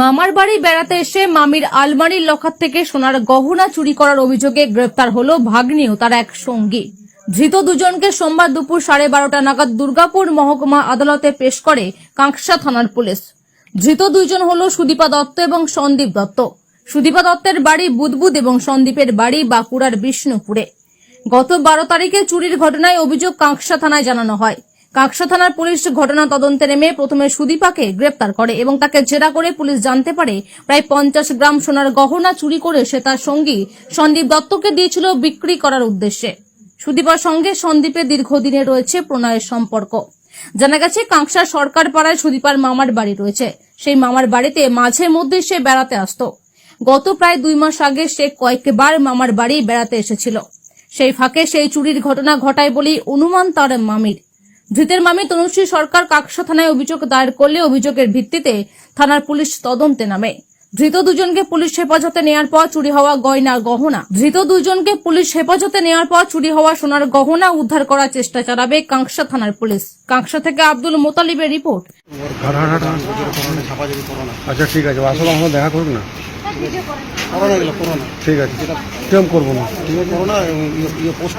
মামার বাড়ি বেড়াতে এসে মামির আলমারির লকার থেকে সোনার গহনা চুরি করার অভিযোগে গ্রেপ্তার হলো ভাগ্নি ও তার এক সঙ্গী। ধৃত দুজনকে সোমবার দুপুর সাড়ে বারোটা নাগাদ দুর্গাপুর মহকুমা আদালতে পেশ করে কাঁকসা থানার পুলিশ। ধৃত দুজন হল সুদীপা দত্ত এবং সন্দীপ দত্ত। সুদীপা দত্তের বাড়ি বুদবুদ এবং সন্দীপের বাড়ি বাঁকুড়ার বিষ্ণুপুরে। গত বারো তারিখে চুরির ঘটনায় অভিযোগ কাঁকসা থানায় জানানো হয়। কাঁকসা থানার পুলিশ ঘটনা তদন্তে নেমে প্রথমে সুদীপাকে গ্রেপ্তার করে এবং তাকে জেরা করে পুলিশ জানতে পারে প্রায় পঞ্চাশ গ্রাম সোনার গহনা চুরি করে সে তার সঙ্গী সন্দীপ দত্তকে দিয়েছিল বিক্রি করার উদ্দেশ্যে। সুদীপার সঙ্গে সন্দীপের দীর্ঘদিনে রয়েছে প্রণয়ের সম্পর্ক। জানা গেছে, কাঁকসা সরকার পাড়ায় সুদীপার মামার বাড়ি রয়েছে। সেই মামার বাড়িতে মাঝে মধ্যে সে বেড়াতে আসতো। গত প্রায় দুই মাস আগে সে কয়েকবার মামার বাড়ি বেড়াতে এসেছিল। সেই ফাঁকে সেই চুরির ঘটনা ঘটায় বলেই অনুমান তার মামির। ধৃতের মামি তনুশ্রী সরকার কাকসা থানায় অভিযোগ দায়ের করলে অভিযোগের ভিত্তিতে থানার পুলিশ তদন্তে নামে। ধৃত দুজনকে পুলিশ হেফাজতে নেওয়ার পর চুরি হওয়া গয়না গহনা। ধৃত দুজনকে পুলিশ হেফাজতে নেওয়ার পর চুরি হওয়া সোনার গহনা উদ্ধার করার চেষ্টা চালাবে কাঁকসা থানার পুলিশ। কাঁকসা থেকে আব্দুল মোতালিবের রিপোর্ট। আচ্ছা ঠিক আছে আসলে আমার দেখা করুন। না না ঠিক আছে করব না। পোস্ট